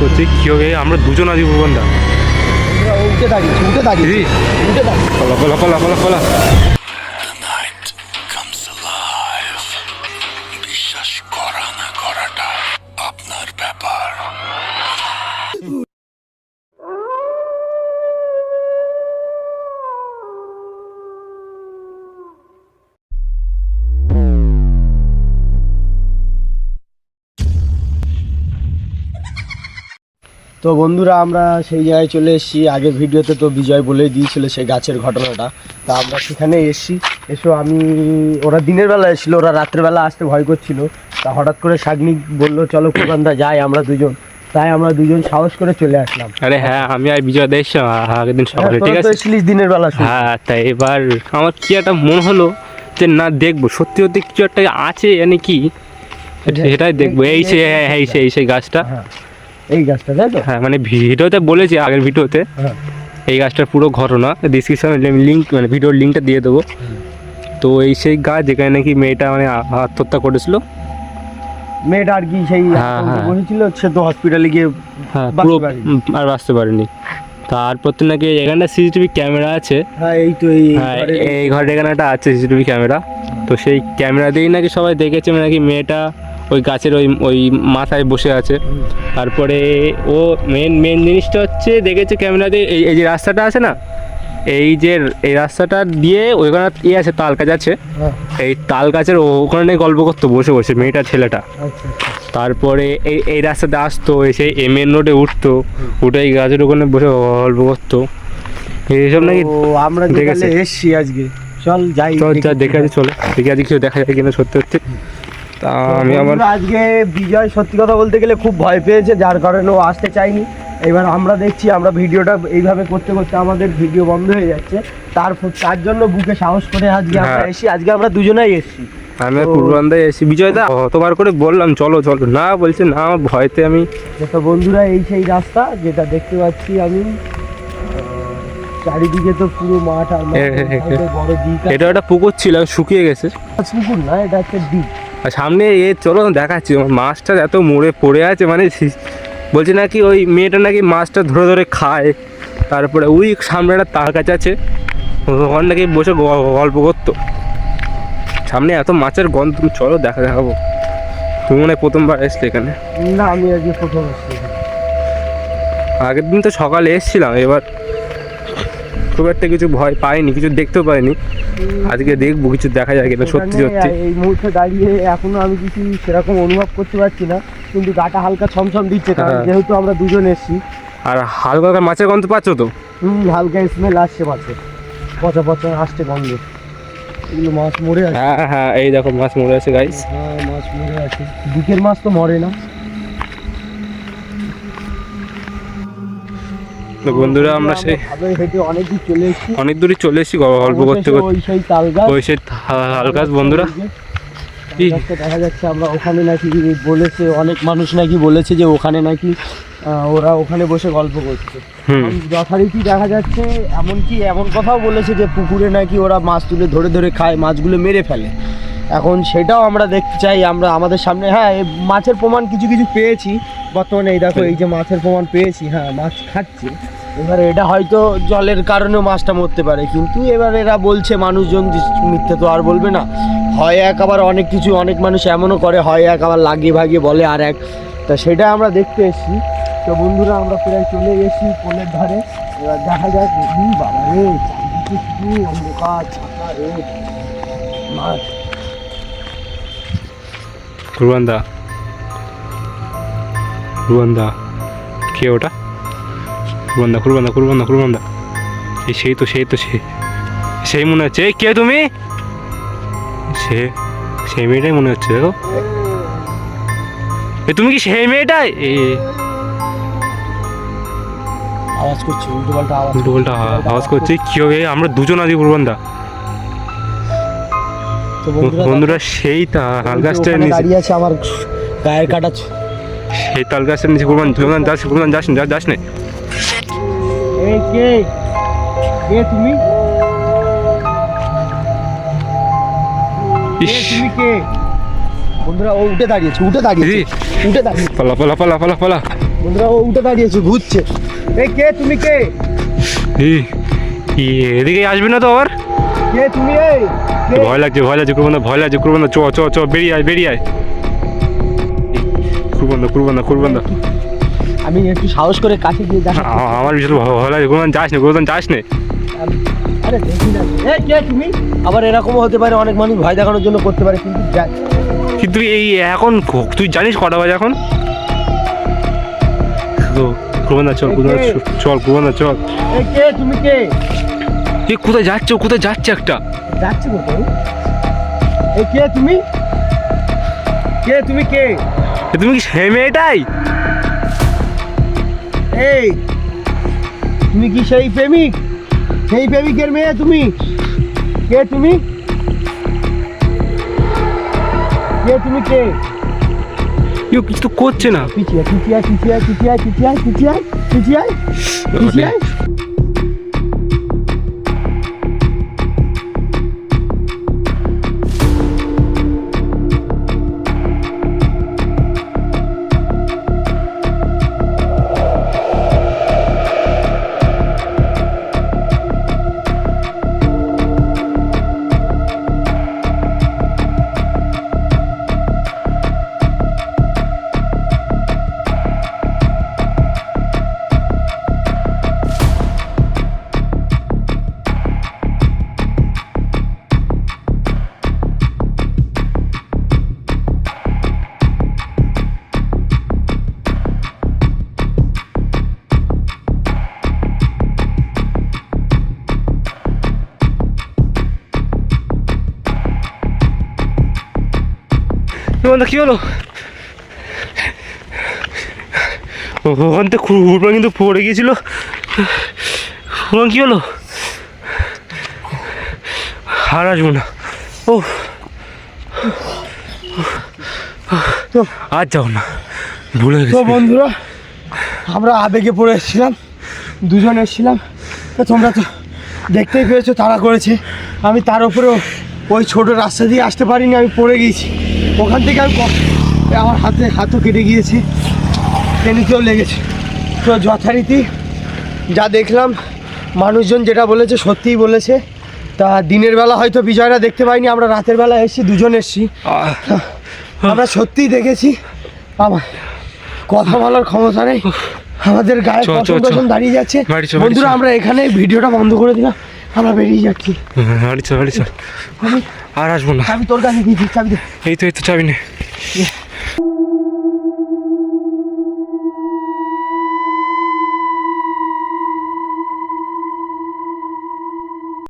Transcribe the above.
করছি কি হবে আমরা দুজন আছি ভুবনদা উঠে থাকি উঠে থাকি উঠে থাকি কলা কলা কলা কলা পলা তো বন্ধুরা আমরা সেই জায়গায় চলে এসেছি। আগের ভিডিওতে তো বিজয় বলেই দিয়েছিল সেই গাছের ঘটনাটা। তা আমরা সেখানে এসেছি। এসো আমি ওরা দিনের বেলা এসেছিল ওরা রাত্রেবেলা আসতে ভয় করছিল। তা হঠাৎ করে শাগনিক বলল চলো কোকান্দা যাই আমরা দুজন। তাই আমরা দুজন সাহস করে চলে আসলাম। আরে হ্যাঁ আমি আর বিজয় আগের দিন সকালে ঠিক আছে? দিনের বেলা হ্যাঁ তাই এবার আমার কি একটা মন হলো যে না দেখব। সত্যি সত্যি কিছু একটা আছে মানে কি সেটাই দেখব। এই সে হ্যাঁ এই সেই এই সেই গাছটা। হ্যাঁ। এই গাছটা তাই তো? হ্যাঁ মানে ভিডিওতে বলেছি আগের ভিডিওতে। হ্যাঁ। এই গাছটার পুরো ঘটনা ডিসক্রিপশনে লিঙ্ক মানে ভিডিওর লিঙ্কটা দিয়ে দেবো। তো এই সেই গাছ যেখানে নাকি মেয়েটা মানে আত্মহত্যা করেছিল। মেয়েটা আর কি সেই হ্যাঁ, হ্যাঁ। বলেছিল সে তো হসপিটালে গিয়ে হ্যাঁ পুরো আর বাঁচতে পারেনি। তারপর তো নাকি এখানে সিসিটিভি ক্যামেরা আছে। হ্যাঁ এই তো এই ঘরে- এই ঘরে এখানে একটা আছে সিসিটিভি ক্যামেরা তো সেই ক্যামেরা দিয়েই নাকি সবাই দেখেছে মানে নাকি মেয়েটা ওই গাছের ওই ওই মাথায় বসে আছে। তারপরে ও মেন মেন জিনিসটা হচ্ছে দেখেছে ক্যামেরাতে এই এই যে রাস্তাটা আছে না? এই যে এই রাস্তাটা দিয়ে ওইখানে ইয়ে আছে তাল গাছ আছে। হ্যাঁ, এই তাল গাছের ওখানে গল্প করতো বসে বসে মেয়েটা ছেলেটা। আচ্ছা আচ্ছা। তারপরে এই এই রাস্তাতে আসতো এসে এম এন রোডে উঠতো। উঠে এই গাছের ওখানে বসে গল্প করতো। এইসব নাকি আমরা দেখেছে। এসছি আজকে। চল যাই চল দেখি যা দেখে। আছে চলে। দেখে আজকে কিছু দেখা যায় কিনা সত্যি সত্যি। তা আমি আমার আজকে বিজয় সত্যি কথা বলতে গেলে খুব ভয় পেয়েছে যার কারণে ও আসতে চায়নি এবার আমরা দেখছি আমরা ভিডিওটা এইভাবে করতে করতে আমাদের ভিডিও বন্ধ হয়ে যাচ্ছে। তার তার জন্য বুকে সাহস করে আজকে আমরা হ্যাঁ। এসি আজকে আমরা দুজনেই এসছি। আমি পূর্বান্ধায় এসি বিজয়দা কতবার করে বললাম চলো চলো। না বলছে না আমার ভয়তে আমি তো বন্ধুরা এই সেই রাস্তা যেটা দেখতে পাচ্ছি আমি। চারিদিকে তো পুরো মাঠ আর হ্যাঁ, হ্যাঁ, বড় দিক এটা একটা পুকুর ছিল শুকিয়ে গেছে। পুকুর না এটা একটা দ্বীপ আর সামনে এ চলো দেখাচ্ছি। মাছটা এত মরে পড়ে আছে মানে বলছে নাকি ওই মেয়েটা নাকি মাছটা ধরে ধরে খায়। তারপরে ওই সামনে একটা তার কাছে আছে। ওখানে নাকি বসে গল্প করতো। সামনে এত মাছের গন্ধ তুমি চলো দেখা দেখাবো। তুমি মনে হয় প্রথমবার এসলে এখানে। না আমি আজকে প্রথম এসছি। আগের দিন তো সকালে এসেছিলাম এবার খুব একটা কিছু ভয় পাইনি কিছু দেখতেও পাইনি। আজকে দেখব কিছু দেখা যায় কিনা সত্যি সত্যি। এই মুহূর্তে দাঁড়িয়ে এখনও আমি কিছু সেরকম অনুভব করতে পারছি না কিন্তু গাটা হালকা ছমছম দিচ্ছে কারণ হ্যাঁ। যেহেতু আমরা দুজন এসছি। আর হালকা হালকা মাছের গন্ধ পাচ্ছ তো? হুম হালকা স্মেল আসছে মাছে। পচা পচা আসছে গন্ধ। এগুলো মাছ মরে আছে। হ্যাঁ হ্যাঁ এই দেখো মাছ মরে আছে গাইস হ্যাঁ মাছ মরে আছে। দিকের মাছ তো মরে না। তো বন্ধুরা আমরা সেই অনেক দূর চলে এসেছি। গল্প করতে করতে। ওই সেই তাল গাছ। বন্ধুরা। দেখা যাচ্ছে আমরা ওখানে নাকি বলেছে অনেক মানুষ নাকি বলেছে যে ওখানে নাকি ওরা ওখানে বসে গল্প করছে। যথারীতি দেখা যাচ্ছে এমনকি এমন কথাও বলেছে যে পুকুরে নাকি ওরা মাছ তুলে ধরে ধরে খায় মাছগুলো মেরে ফেলে। এখন সেটাও আমরা দেখতে চাই আমরা আমাদের সামনে হ্যাঁ মাছের প্রমাণ কিছু কিছু পেয়েছি। বর্তমানে এই দেখো এই যে মাছের প্রমাণ পেয়েছি হ্যাঁ মাছ খাচ্ছে। এবার এটা হয়তো জলের কারণেও মাছটা মরতে পারে, কিন্তু এবার এরা বলছে মানুষজন মিথ্যে তো আর বলবে না। হয় এক আবার অনেক কিছু, অনেক মানুষ এমনও করে, হয় এক আবার লাগিয়ে ভাগিয়ে বলে আর এক। তা সেটা আমরা দেখতে এসেছি। তো বন্ধুরা, আমরা প্রায় চলে এসেছি পোলের ধারে। এবার দেখা যাক বাবা রে মাছ। কুরবান্দা কুরবান্দা কে ওটা? কুরবান্দা কুরবান্দা কুরবান্দা কুরবান্দা এই সেই তো সেই তো সে সেই মনে হচ্ছে। এই কে তুমি? সে সেই মেয়েটাই মনে হচ্ছে দেখো। এ তুমি কি সেই মেয়েটাই? আওয়াজ করছে উল্টো পাল্টা আওয়াজ উল্টো পাল্টা আওয়াজ করছে। কি হবে? আমরা দুজন আছি কুরবান্দা তো বন্ধুরা সেই তা তাল গাছটার নিচে দাঁড়িয়ে আছে আমার গায়ের কাটা সেই তাল গাছটার নিচে কুরবান কুরবান যাস কুরবান যাস না যাস না। এই কে? কে তুমি? কে তুমি কে? বন্ধুরা ও উঠে দাঁড়িয়েছে উঠে দাঁড়িয়েছে। উঠে দাঁড়িয়েছে। পালা পালা পালা পালা পালা। বন্ধুরা ও উঠে দাঁড়িয়েছে ঘুরছে। এই কে তুমি কে? এদিকে আসবি না তো আবার? কে তুমি এই? ভয় লাগছে ভয় লাগছে কুরবান ভয় লাগছে কুরবান চ চ চ বেরিয়ে আয় বেরিয়ে আয়। কুরবান কুরবান কুরবান আমি একটু সাহস করে কাছে গিয়ে দেখা আমার বিশাল ভয় লাগছে কুরবান যাস না কুরবান যাস না। আরে দেখি না। এই কে তুমি? আবার এরকমও হতে পারে অনেক মানুষ ভয় দেখানোর জন্য করতে পারে কিন্তু কিন্তু এই এখন ক- তুই জানিস কটা বাজে এখন? কুরবান চল কুরবান চল কুরবান চল। এই কে তুমি কে? এ কোথায় যাচ্ছে? কোথায় যাচ্ছে একটা? যাচ্ছে কোথায় এই কে তুমি? কে তুমি কে? তুমি কি সে মেয়েটাই? এই তুমি কি সেই প্রেমিক? সেই প্রেমিকের মেয়ে তুমি? কে তুমি? কে তুমি কে? কেউ কিছু তো করছে না। পিছিয়ে পিছিয়ে পিছিয়ে পিছিয়ে পিছিয়ে পিছিয়ে পিছিয়ে পিছিয়ে। কুরবান কি হলো ওখান থেকে কুরবান কিন্তু পড়ে গিয়েছিল কুরবান কি হলো আর আসব না ও আর যাও না বন্ধুরা আমরা আবেগে পড়ে এসেছিলাম দুজন এসেছিলাম তোমরা তো দেখতেই পেয়েছ তারা করেছে আমি তার উপরেও ওই ছোট রাস্তা দিয়ে আসতে পারিনি আমি পড়ে গিয়েছি ওখান থেকে আমি আমার হাতে হাতও কেটে গিয়েছে টেনিতেও লেগেছে। তো যথারীতি যা দেখলাম মানুষজন যেটা বলেছে সত্যিই বলেছে। তা দিনের বেলা হয়তো বিজয়রা দেখতে পাইনি আমরা রাতের বেলা এসেছি দুজন এসেছি। আমরা সত্যিই দেখেছি আমার কথা বলার ক্ষমতা নেই। আমাদের গায়ে পছন্দ দাঁড়িয়ে যাচ্ছে বন্ধুরা আমরা এখানে ভিডিওটা বন্ধ করে দিলাম। আমরা বেরিয়ে যাচ্ছি। বাড়ি চল বাড়ি চল। আর আসব না। চাবি তোর কাছে দিয়েছি চাবি দে। এই তো এই তো চাবি নেই